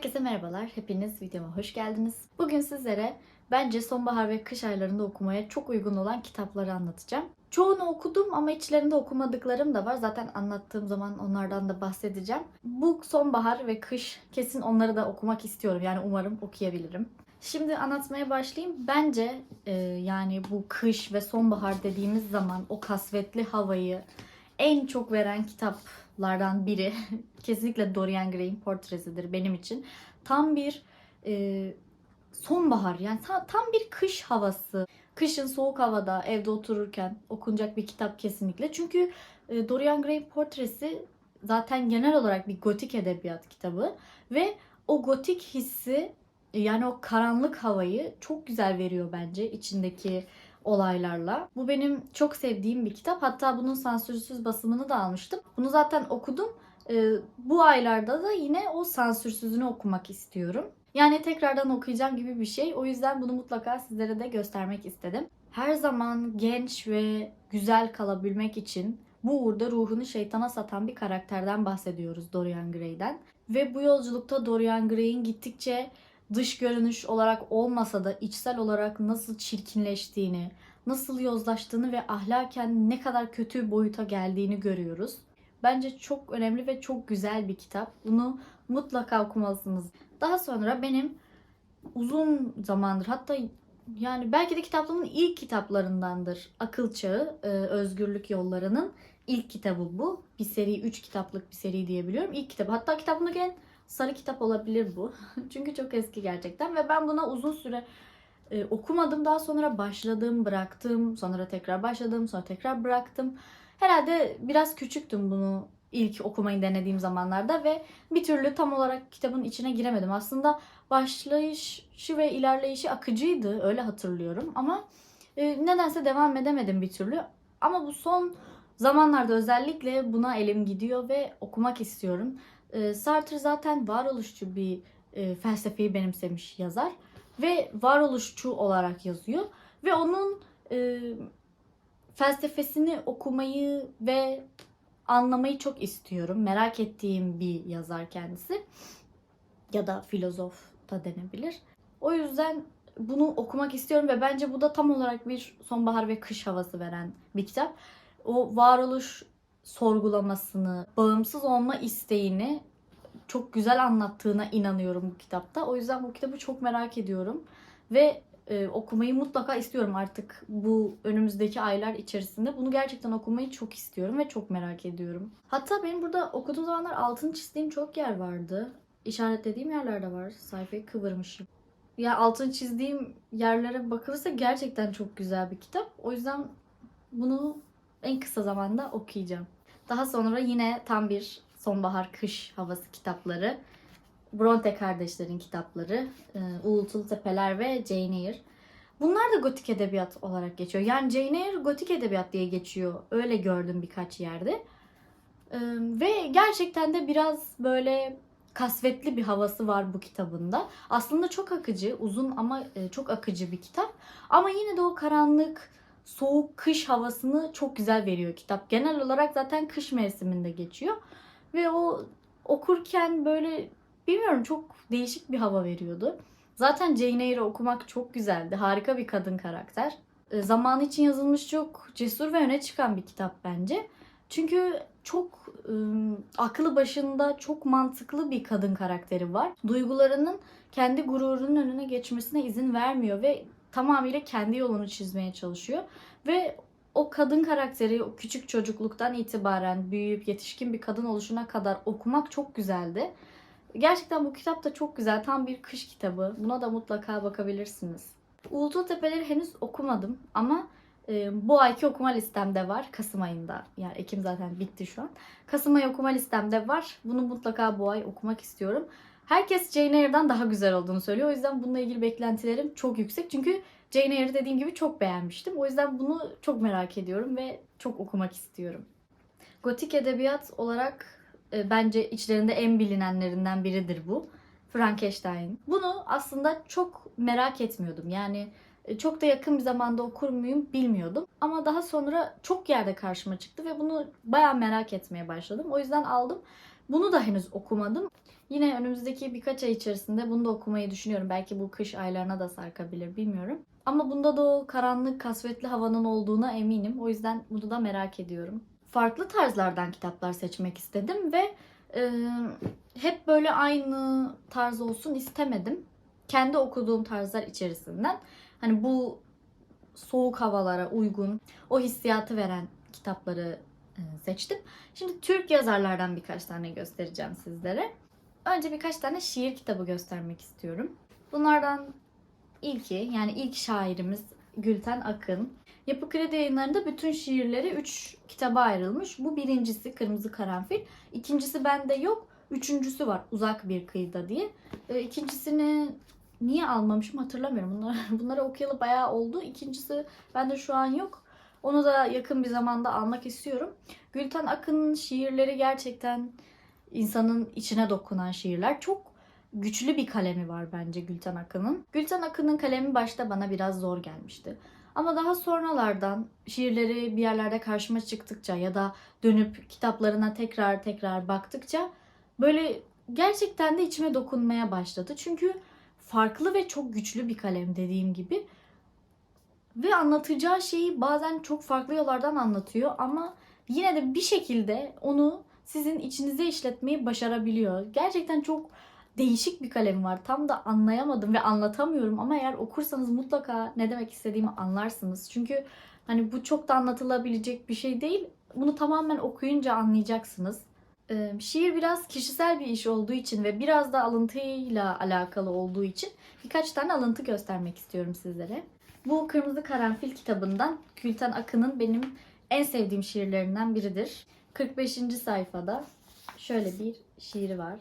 Herkese merhabalar. Hepiniz videoma hoş geldiniz. Bugün sizlere bence sonbahar ve kış aylarında okumaya çok uygun olan kitapları anlatacağım. Çoğunu okudum ama içlerinde okumadıklarım da var. Zaten anlattığım zaman onlardan da bahsedeceğim. Bu sonbahar ve kış kesin onları da okumak istiyorum. Yani umarım okuyabilirim. Şimdi anlatmaya başlayayım. Bence e, yani bu kış ve sonbahar dediğimiz zaman o kasvetli havayı en çok veren kitaplardan biri kesinlikle Dorian Gray'in portresidir benim için. Tam bir e, sonbahar yani ta- tam bir kış havası. Kışın soğuk havada evde otururken okunacak bir kitap kesinlikle. Çünkü e, Dorian Gray portresi zaten genel olarak bir gotik edebiyat kitabı ve o gotik hissi yani o karanlık havayı çok güzel veriyor bence içindeki olaylarla. Bu benim çok sevdiğim bir kitap. Hatta bunun sansürsüz basımını da almıştım. Bunu zaten okudum. Ee, bu aylarda da yine o sansürsüzünü okumak istiyorum. Yani tekrardan okuyacağım gibi bir şey. O yüzden bunu mutlaka sizlere de göstermek istedim. Her zaman genç ve güzel kalabilmek için bu uğurda ruhunu şeytana satan bir karakterden bahsediyoruz Dorian Gray'den. Ve bu yolculukta Dorian Gray'in gittikçe dış görünüş olarak olmasa da içsel olarak nasıl çirkinleştiğini, nasıl yozlaştığını ve ahlaken ne kadar kötü boyuta geldiğini görüyoruz. Bence çok önemli ve çok güzel bir kitap. Bunu mutlaka okumalısınız. Daha sonra benim uzun zamandır hatta yani belki de kitaplığımın ilk kitaplarındandır. Akıl Çağı, e, Özgürlük Yolları'nın ilk kitabı bu. Bir seri, 3 kitaplık bir seri diyebiliyorum. İlk kitabı. Hatta kitabımdaki en sarı kitap olabilir bu. Çünkü çok eski gerçekten ve ben buna uzun süre e, okumadım. Daha sonra başladım, bıraktım. Sonra tekrar başladım, sonra tekrar bıraktım. Herhalde biraz küçüktüm bunu ilk okumayı denediğim zamanlarda ve bir türlü tam olarak kitabın içine giremedim. Aslında başlayışı ve ilerleyişi akıcıydı öyle hatırlıyorum ama e, nedense devam edemedim bir türlü. Ama bu son zamanlarda özellikle buna elim gidiyor ve okumak istiyorum. E, Sartre zaten varoluşçu bir e, felsefeyi benimsemiş yazar ve varoluşçu olarak yazıyor ve onun e, felsefesini okumayı ve anlamayı çok istiyorum. Merak ettiğim bir yazar kendisi. Ya da filozof da denebilir. O yüzden bunu okumak istiyorum ve bence bu da tam olarak bir sonbahar ve kış havası veren bir kitap. O varoluş sorgulamasını, bağımsız olma isteğini çok güzel anlattığına inanıyorum bu kitapta. O yüzden bu kitabı çok merak ediyorum ve e, okumayı mutlaka istiyorum artık bu önümüzdeki aylar içerisinde. Bunu gerçekten okumayı çok istiyorum ve çok merak ediyorum. Hatta benim burada okuduğum zamanlar altını çizdiğim çok yer vardı. İşaretlediğim yerlerde var. Sayfayı kıvırmışım. Ya altını çizdiğim yerlere bakılırsa gerçekten çok güzel bir kitap. O yüzden bunu en kısa zamanda okuyacağım. Daha sonra yine tam bir sonbahar kış havası kitapları. Bronte kardeşlerin kitapları. e, Uğultulu Tepeler ve Jane Eyre. Bunlar da gotik edebiyat olarak geçiyor. Yani Jane Eyre gotik edebiyat diye geçiyor. Öyle gördüm birkaç yerde. E, Ve gerçekten de biraz böyle kasvetli bir havası var bu kitabında. Aslında çok akıcı, uzun ama e, çok akıcı bir kitap. Ama yine de o karanlık, soğuk kış havasını çok güzel veriyor kitap. Genel olarak zaten kış mevsiminde geçiyor. Ve o okurken böyle bilmiyorum çok değişik bir hava veriyordu. Zaten Jane Eyre okumak çok güzeldi. Harika bir kadın karakter. E, Zamanı için yazılmış çok cesur ve öne çıkan bir kitap bence. Çünkü çok ım, aklı başında çok mantıklı bir kadın karakteri var. Duygularının kendi gururunun önüne geçmesine izin vermiyor ve tamamıyla kendi yolunu çizmeye çalışıyor. Ve o kadın karakteri o küçük çocukluktan itibaren büyüyüp yetişkin bir kadın oluşuna kadar okumak çok güzeldi. Gerçekten bu kitap da çok güzel. Tam bir kış kitabı. Buna da mutlaka bakabilirsiniz. Uğultu Tepeleri henüz okumadım ama e, bu ayki okuma listemde var. Kasım ayında. Yani Ekim zaten bitti şu an. Kasım ayı okuma listemde var. Bunu mutlaka bu ay okumak istiyorum. Herkes Jane Eyre'dan daha güzel olduğunu söylüyor. O yüzden bununla ilgili beklentilerim çok yüksek. Çünkü Jane Eyre'i dediğim gibi çok beğenmiştim. O yüzden bunu çok merak ediyorum ve çok okumak istiyorum. Gotik edebiyat olarak e, bence içlerinde en bilinenlerinden biridir bu. Frankenstein. Bunu aslında çok merak etmiyordum. Yani e, çok da yakın bir zamanda okur muyum bilmiyordum. Ama daha sonra çok yerde karşıma çıktı ve bunu bayağı merak etmeye başladım. O yüzden aldım Bunu da henüz okumadım. Yine önümüzdeki birkaç ay içerisinde bunu da okumayı düşünüyorum. Belki bu kış aylarına da sarkabilir bilmiyorum. Ama bunda da o karanlık, kasvetli havanın olduğuna eminim. O yüzden bunu da merak ediyorum. Farklı tarzlardan kitaplar seçmek istedim ve e, hep böyle aynı tarz olsun istemedim. Kendi okuduğum tarzlar içerisinden hani bu soğuk havalara uygun, o hissiyatı veren kitapları seçtim. Şimdi Türk yazarlardan birkaç tane göstereceğim sizlere. Önce birkaç tane şiir kitabı göstermek istiyorum. Bunlardan ilki yani ilk şairimiz Gülten Akın. Yapı Kredi yayınlarında bütün şiirleri 3 kitaba ayrılmış. Bu birincisi Kırmızı Karanfil. İkincisi bende yok. Üçüncüsü var Uzak Bir Kıyıda diye. E, İkincisini niye almamışım hatırlamıyorum. Bunları, bunları okuyalı bayağı oldu. İkincisi bende şu an yok. Onu da yakın bir zamanda almak istiyorum. Gülten Akın'ın şiirleri gerçekten insanın içine dokunan şiirler. Çok güçlü bir kalemi var bence Gülten Akın'ın. Gülten Akın'ın kalemi başta bana biraz zor gelmişti. Ama daha sonralardan şiirleri bir yerlerde karşıma çıktıkça ya da dönüp kitaplarına tekrar tekrar baktıkça böyle gerçekten de içime dokunmaya başladı. Çünkü farklı ve çok güçlü bir kalem dediğim gibi. Ve anlatacağı şeyi bazen çok farklı yollardan anlatıyor ama yine de bir şekilde onu sizin içinize işletmeyi başarabiliyor. Gerçekten çok değişik bir kalem var. Tam da anlayamadım ve anlatamıyorum ama eğer okursanız mutlaka ne demek istediğimi anlarsınız. Çünkü hani bu çok da anlatılabilecek bir şey değil. Bunu tamamen okuyunca anlayacaksınız. Ee, şiir biraz kişisel bir iş olduğu için ve biraz da alıntıyla alakalı olduğu için birkaç tane alıntı göstermek istiyorum sizlere. Bu Kırmızı Karanfil kitabından Gülten Akın'ın benim en sevdiğim şiirlerinden biridir. 45. sayfada şöyle bir şiiri var.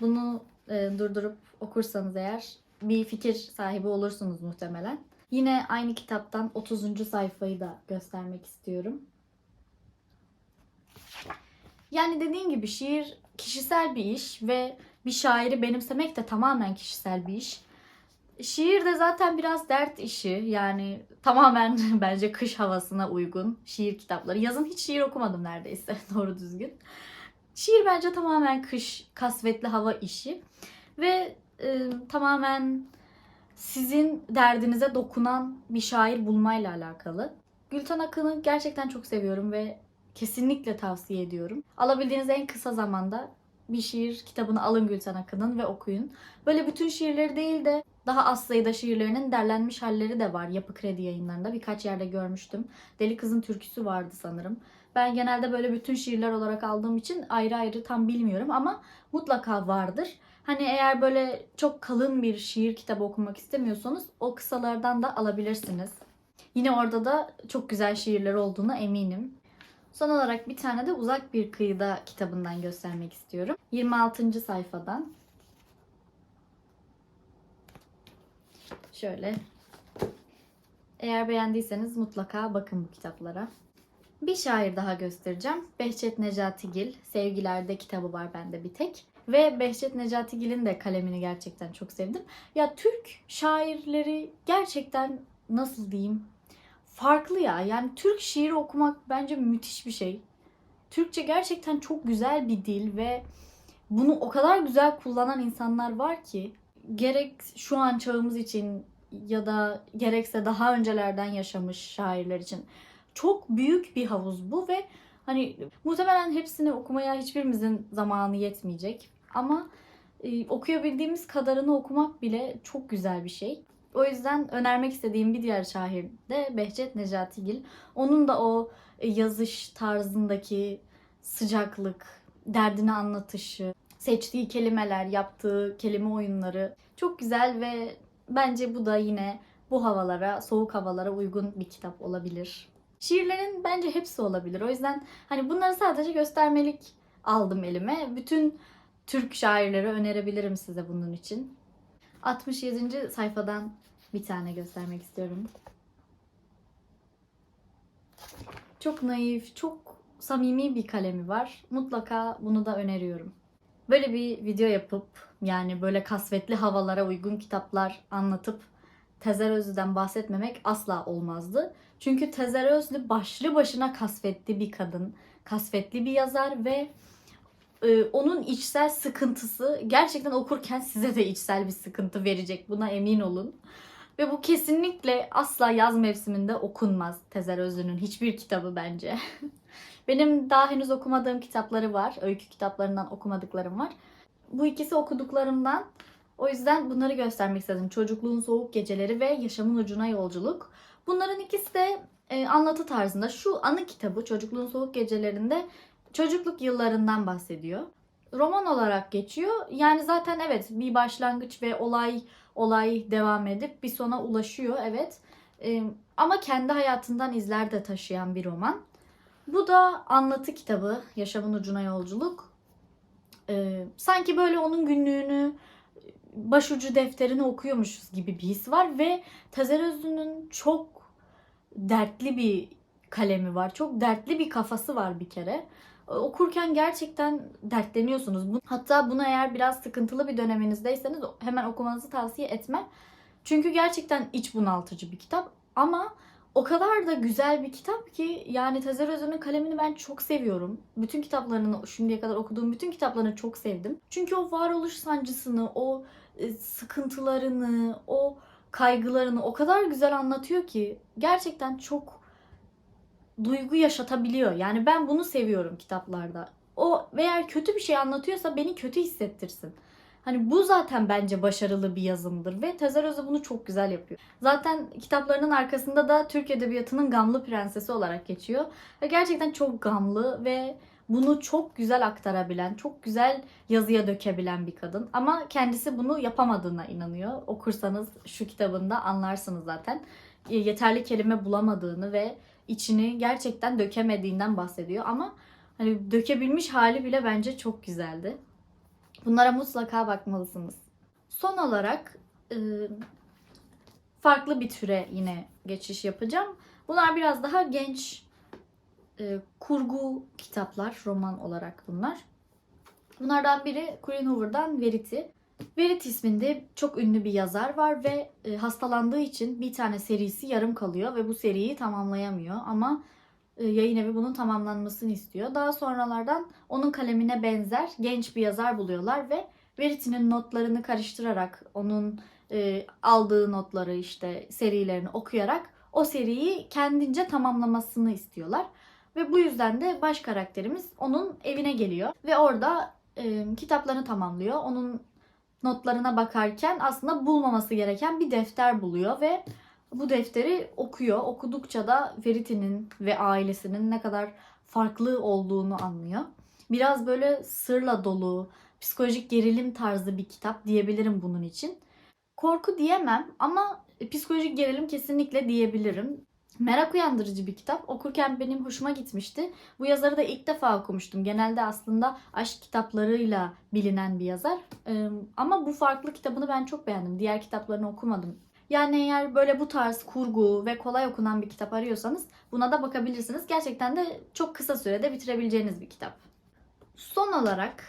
Bunu e, durdurup okursanız eğer bir fikir sahibi olursunuz muhtemelen. Yine aynı kitaptan 30. sayfayı da göstermek istiyorum. Yani dediğim gibi şiir kişisel bir iş ve bir şairi benimsemek de tamamen kişisel bir iş. Şiir de zaten biraz dert işi. Yani tamamen bence kış havasına uygun şiir kitapları. Yazın hiç şiir okumadım neredeyse doğru düzgün. Şiir bence tamamen kış kasvetli hava işi. Ve e, tamamen sizin derdinize dokunan bir şair bulmayla alakalı. Gülten Akın'ı gerçekten çok seviyorum ve kesinlikle tavsiye ediyorum. Alabildiğiniz en kısa zamanda bir şiir kitabını alın Gülten Akın'ın ve okuyun. Böyle bütün şiirleri değil de daha az sayıda şiirlerinin derlenmiş halleri de var Yapı Kredi yayınlarında. Birkaç yerde görmüştüm. Deli Kızın Türküsü vardı sanırım. Ben genelde böyle bütün şiirler olarak aldığım için ayrı ayrı tam bilmiyorum ama mutlaka vardır. Hani eğer böyle çok kalın bir şiir kitabı okumak istemiyorsanız o kısalardan da alabilirsiniz. Yine orada da çok güzel şiirler olduğuna eminim. Son olarak bir tane de Uzak Bir Kıyıda kitabından göstermek istiyorum. 26. sayfadan. Şöyle. Eğer beğendiyseniz mutlaka bakın bu kitaplara. Bir şair daha göstereceğim. Behçet Necatigil. Sevgilerde kitabı var bende bir tek. Ve Behçet Necatigil'in de kalemini gerçekten çok sevdim. Ya Türk şairleri gerçekten nasıl diyeyim farklı ya. Yani Türk şiiri okumak bence müthiş bir şey. Türkçe gerçekten çok güzel bir dil ve bunu o kadar güzel kullanan insanlar var ki gerek şu an çağımız için ya da gerekse daha öncelerden yaşamış şairler için çok büyük bir havuz bu ve hani muhtemelen hepsini okumaya hiçbirimizin zamanı yetmeyecek ama e, okuyabildiğimiz kadarını okumak bile çok güzel bir şey. O yüzden önermek istediğim bir diğer şair de Behçet Necatigil. Onun da o e, yazış tarzındaki sıcaklık, derdini anlatışı, seçtiği kelimeler, yaptığı kelime oyunları çok güzel ve bence bu da yine bu havalara, soğuk havalara uygun bir kitap olabilir. Şiirlerin bence hepsi olabilir. O yüzden hani bunları sadece göstermelik aldım elime. Bütün Türk şairleri önerebilirim size bunun için. 67. sayfadan bir tane göstermek istiyorum. Çok naif, çok samimi bir kalemi var. Mutlaka bunu da öneriyorum. Böyle bir video yapıp yani böyle kasvetli havalara uygun kitaplar anlatıp Tezer Özlü'den bahsetmemek asla olmazdı. Çünkü Tezer Özlü başlı başına kasvetli bir kadın. kasvetli bir yazar ve e, onun içsel sıkıntısı gerçekten okurken size de içsel bir sıkıntı verecek. Buna emin olun. Ve bu kesinlikle asla yaz mevsiminde okunmaz Tezer Özlü'nün hiçbir kitabı bence. Benim daha henüz okumadığım kitapları var. Öykü kitaplarından okumadıklarım var. Bu ikisi okuduklarımdan. O yüzden bunları göstermek istedim. Çocukluğun Soğuk Geceleri ve Yaşamın Ucuna Yolculuk. Bunların ikisi de e, anlatı tarzında. Şu anı kitabı Çocukluğun Soğuk Gecelerinde çocukluk yıllarından bahsediyor. Roman olarak geçiyor. Yani zaten evet bir başlangıç ve olay olay devam edip bir sona ulaşıyor evet. E, ama kendi hayatından izler de taşıyan bir roman. Bu da anlatı kitabı Yaşamın Ucuna Yolculuk. E, sanki böyle onun günlüğünü başucu defterini okuyormuşuz gibi bir his var ve Tezer Özlü'nün çok dertli bir kalemi var. Çok dertli bir kafası var bir kere. Okurken gerçekten dertleniyorsunuz. Hatta buna eğer biraz sıkıntılı bir döneminizdeyseniz hemen okumanızı tavsiye etmem. Çünkü gerçekten iç bunaltıcı bir kitap ama o kadar da güzel bir kitap ki yani Tezer Özlü'nün kalemini ben çok seviyorum. Bütün kitaplarını şimdiye kadar okuduğum bütün kitaplarını çok sevdim. Çünkü o varoluş sancısını, o e, sıkıntılarını, o kaygılarını o kadar güzel anlatıyor ki gerçekten çok duygu yaşatabiliyor. Yani ben bunu seviyorum kitaplarda. O eğer kötü bir şey anlatıyorsa beni kötü hissettirsin. Hani bu zaten bence başarılı bir yazımdır ve Tezer Özü bunu çok güzel yapıyor. Zaten kitaplarının arkasında da Türk Edebiyatı'nın gamlı prensesi olarak geçiyor. Ve gerçekten çok gamlı ve bunu çok güzel aktarabilen, çok güzel yazıya dökebilen bir kadın. Ama kendisi bunu yapamadığına inanıyor. Okursanız şu kitabında anlarsınız zaten. Yeterli kelime bulamadığını ve içini gerçekten dökemediğinden bahsediyor. Ama hani dökebilmiş hali bile bence çok güzeldi. Bunlara mutlaka bakmalısınız. Son olarak e, farklı bir türe yine geçiş yapacağım. Bunlar biraz daha genç e, kurgu kitaplar, roman olarak bunlar. Bunlardan biri Colleen Hoover'dan Verity. Verity isminde çok ünlü bir yazar var ve e, hastalandığı için bir tane serisi yarım kalıyor ve bu seriyi tamamlayamıyor ama yayın evi bunun tamamlanmasını istiyor. Daha sonralardan onun kalemine benzer genç bir yazar buluyorlar ve Verity'nin notlarını karıştırarak onun e, aldığı notları işte serilerini okuyarak o seriyi kendince tamamlamasını istiyorlar. Ve bu yüzden de baş karakterimiz onun evine geliyor ve orada e, kitaplarını tamamlıyor. Onun notlarına bakarken aslında bulmaması gereken bir defter buluyor ve bu defteri okuyor. Okudukça da Verity'nin ve ailesinin ne kadar farklı olduğunu anlıyor. Biraz böyle sırla dolu, psikolojik gerilim tarzı bir kitap diyebilirim bunun için. Korku diyemem ama psikolojik gerilim kesinlikle diyebilirim. Merak uyandırıcı bir kitap. Okurken benim hoşuma gitmişti. Bu yazarı da ilk defa okumuştum. Genelde aslında aşk kitaplarıyla bilinen bir yazar. Ama bu farklı kitabını ben çok beğendim. Diğer kitaplarını okumadım. Yani eğer böyle bu tarz kurgu ve kolay okunan bir kitap arıyorsanız buna da bakabilirsiniz. Gerçekten de çok kısa sürede bitirebileceğiniz bir kitap. Son olarak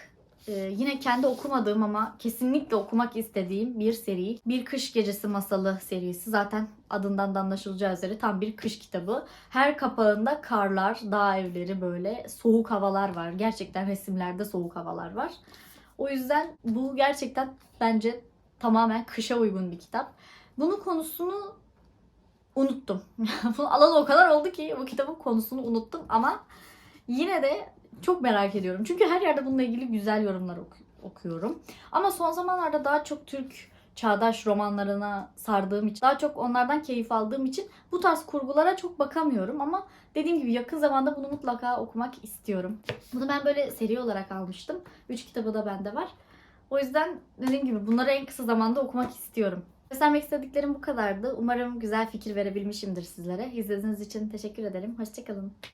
e, yine kendi okumadığım ama kesinlikle okumak istediğim bir seri. Bir Kış Gecesi Masalı serisi. Zaten adından da anlaşılacağı üzere tam bir kış kitabı. Her kapağında karlar, dağ evleri böyle soğuk havalar var. Gerçekten resimlerde soğuk havalar var. O yüzden bu gerçekten bence tamamen kışa uygun bir kitap. Bunun konusunu unuttum. Bunu alalı o kadar oldu ki bu kitabın konusunu unuttum ama yine de çok merak ediyorum. Çünkü her yerde bununla ilgili güzel yorumlar oku- okuyorum. Ama son zamanlarda daha çok Türk çağdaş romanlarına sardığım için, daha çok onlardan keyif aldığım için bu tarz kurgulara çok bakamıyorum ama dediğim gibi yakın zamanda bunu mutlaka okumak istiyorum. Bunu ben böyle seri olarak almıştım. Üç kitabı da bende var. O yüzden dediğim gibi bunları en kısa zamanda okumak istiyorum. Göstermek istediklerim bu kadardı. Umarım güzel fikir verebilmişimdir sizlere. İzlediğiniz için teşekkür ederim. Hoşçakalın.